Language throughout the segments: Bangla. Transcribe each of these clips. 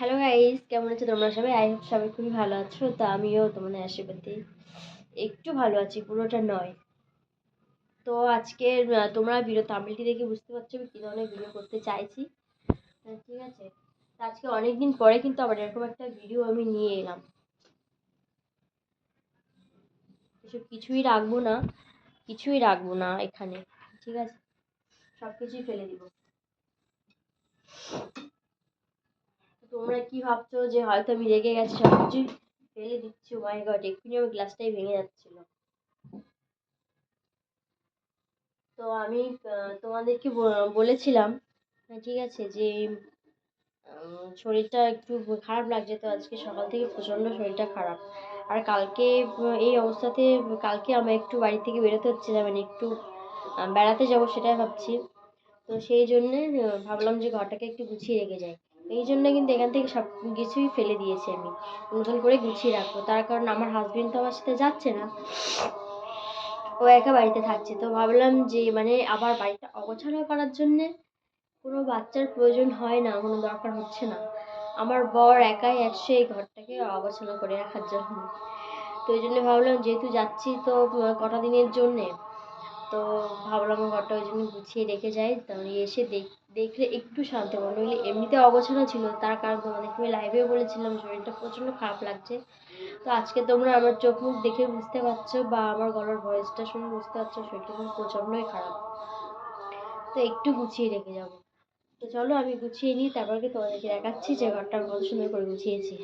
হ্যালো গাইস কেমন আছো তোমরা সবাই? আই হোপ সবাই খুবই ভালো আছো। তো আমিও তোমাদের আশীর্বাদে একটু ভালো আছি, পুরোটা নয়। তো আজকে তোমরা ভিডিও তামিলটি দেখে বুঝতে পারছ আমি কী ধরনের ভিডিও করতে চাইছি। ঠিক আছে? তো আজকে অনেক দিন পরে কিন্তু আবার এরকম একটা ভিডিও আমি নিয়ে এলাম। এসব কিছুই রাখব না, কিছুই রাখব না এখানে। ঠিক আছে? সব কিছুই ফেলে দিব তো তোমরা কি ভাবছ যে হয়তো আমি রেগে গেছি সব কিছুই ফেলে দিচ্ছি মাই গড এক্ষুনি আমার গ্লাসটাই ভেঙে যাচ্ছিল। তো আমি তোমাদেরকে বলেছিলাম ঠিক আছে, যে শরীরটা একটু খারাপ লাগছে, তো আজকে সকাল থেকে প্রচণ্ড শরীরটা খারাপ। আর কালকে এই অবস্থাতে, কালকে আমার একটু বাড়ি থেকে বেরোতে হচ্ছে না মানে একটু বেড়াতে যাব সেটাই ভাবছি। তো সেই জন্যে ভাবলাম যে ঘরটাকে একটু গুছিয়ে রেখে যাই। এই জন্য কিন্তু এখান থেকে সব কিছুই ফেলে দিয়েছি আমি। নতুন করে গুছিয়ে রাখব। তার কারণ আমার হাজবেন্ড তো আমার সাথে যাচ্ছে না। ও একা বাড়িতে থাকছে। তো ভাবলাম যে মানে আবার বাড়িটা অগোছালো করার জন্যে কোনো বাচ্চার প্রয়োজন হয় না, কোনো দরকার হচ্ছে না। আমার বর একাই আসছে এই ঘরটাকে অগোছালো করে রাখার জন্য। তো ওই জন্য ভাবলাম, যেহেতু যাচ্ছি তো কটা দিনের জন্যে, তো ভাবলাম ঘরটা ওই জন্য গুছিয়ে রেখে যাই। তাহলে এসে দেখ- দেখলে একটু শান্তি পাবো নইলে এমনিতে অগোছালো ছিল, তার কারণ তোমাদেরকে আমি লাইভেও বলেছিলাম, শরীরটা প্রচণ্ড খারাপ লাগছে। তো আজকে তোমরা আমার চোখ মুখ দেখে বুঝতে পারছ বা আমার গলার ভয়েসটা শুনে বুঝতে পারছ, শরীরটা কিন্তু প্রচণ্ডই খারাপ। তো একটু গুছিয়ে রেখে যাব। তো চলো আমি গুছিয়ে নিই, তারপরে তোমাদেরকে দেখাচ্ছি যে ঘরটা কত সুন্দর করে গুছিয়েছি।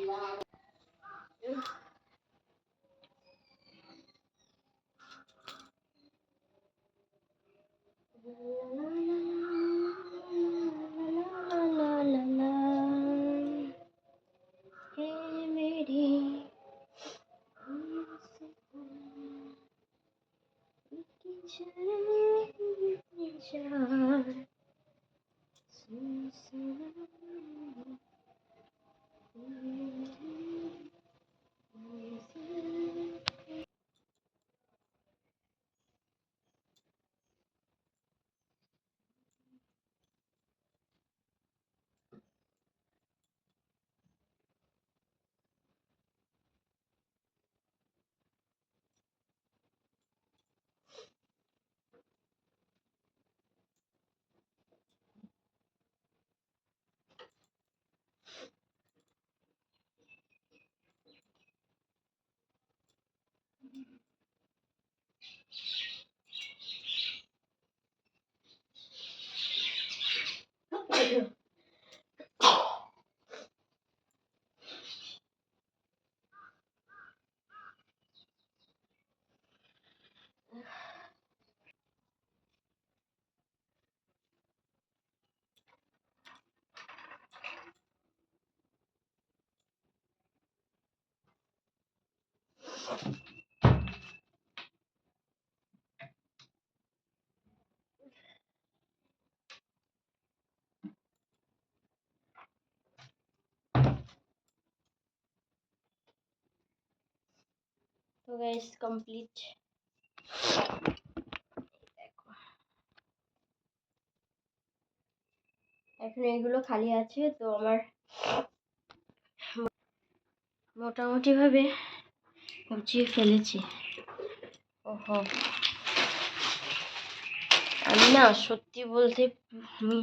তো গাইস কমপ্লিট এখন এগুলো খালি আছে, তো আমার মোটামুটি ভাবে গুছিয়ে ফেলেছি। ওহো। আমি না সত্যি বলতে আমি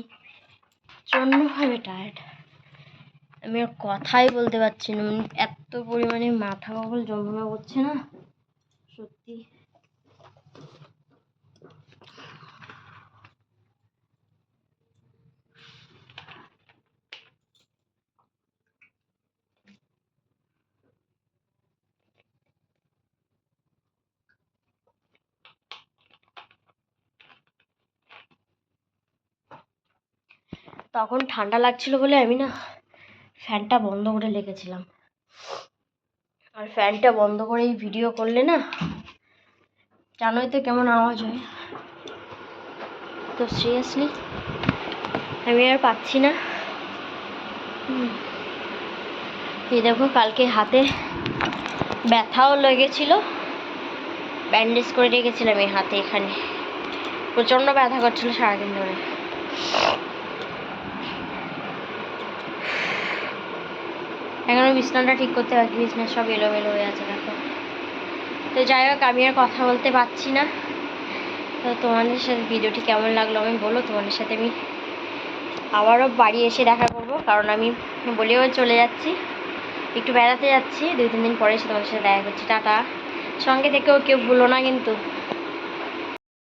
প্রচণ্ডভাবে টায়ার্ড আমি আর কথাই বলতে পারছি না মানে এত পরিমাণে মাথা কখল যন্ত্রণা করছে না। সত্যি। তখন ঠান্ডা লাগছিল বলে আমি না ফ্যানটা বন্ধ করে রেখেছিলাম। আর ফ্যানটা বন্ধ করেই ভিডিও করলে না? জানোই তো কেমন আওয়াজ হয়। তো সিরিয়াসলি আমি আর পাচ্ছি না। এই দেখো, কালকে হাতে ব্যথাও লেগেছিল। ব্যান্ডেজ করে রেখেছিলাম এই হাতে এখানে। প্রচণ্ড ব্যথা করছিল সারাদিন ধরে। এখনও বিছনাটা ঠিক করতে বাকি বিছনা সব এলোমেলো হয়ে আছে দেখো। তো যাই হোক, আমি আর কথা বলতে পারছি না। তো তোমাদের সাথে ভিডিওটি কেমন লাগল আমি বলো, তোমাদের সাথে আমি আবারও বাড়ি এসে দেখা করব, কারণ আমি বলেও চলে যাচ্ছি। একটু বেড়াতে যাচ্ছি, দুই তিন দিন পরে এসে তোমাদের সাথে দেখা করছি, টাটা। সঙ্গে থেকেও কেউ ভুলো না কিন্তু।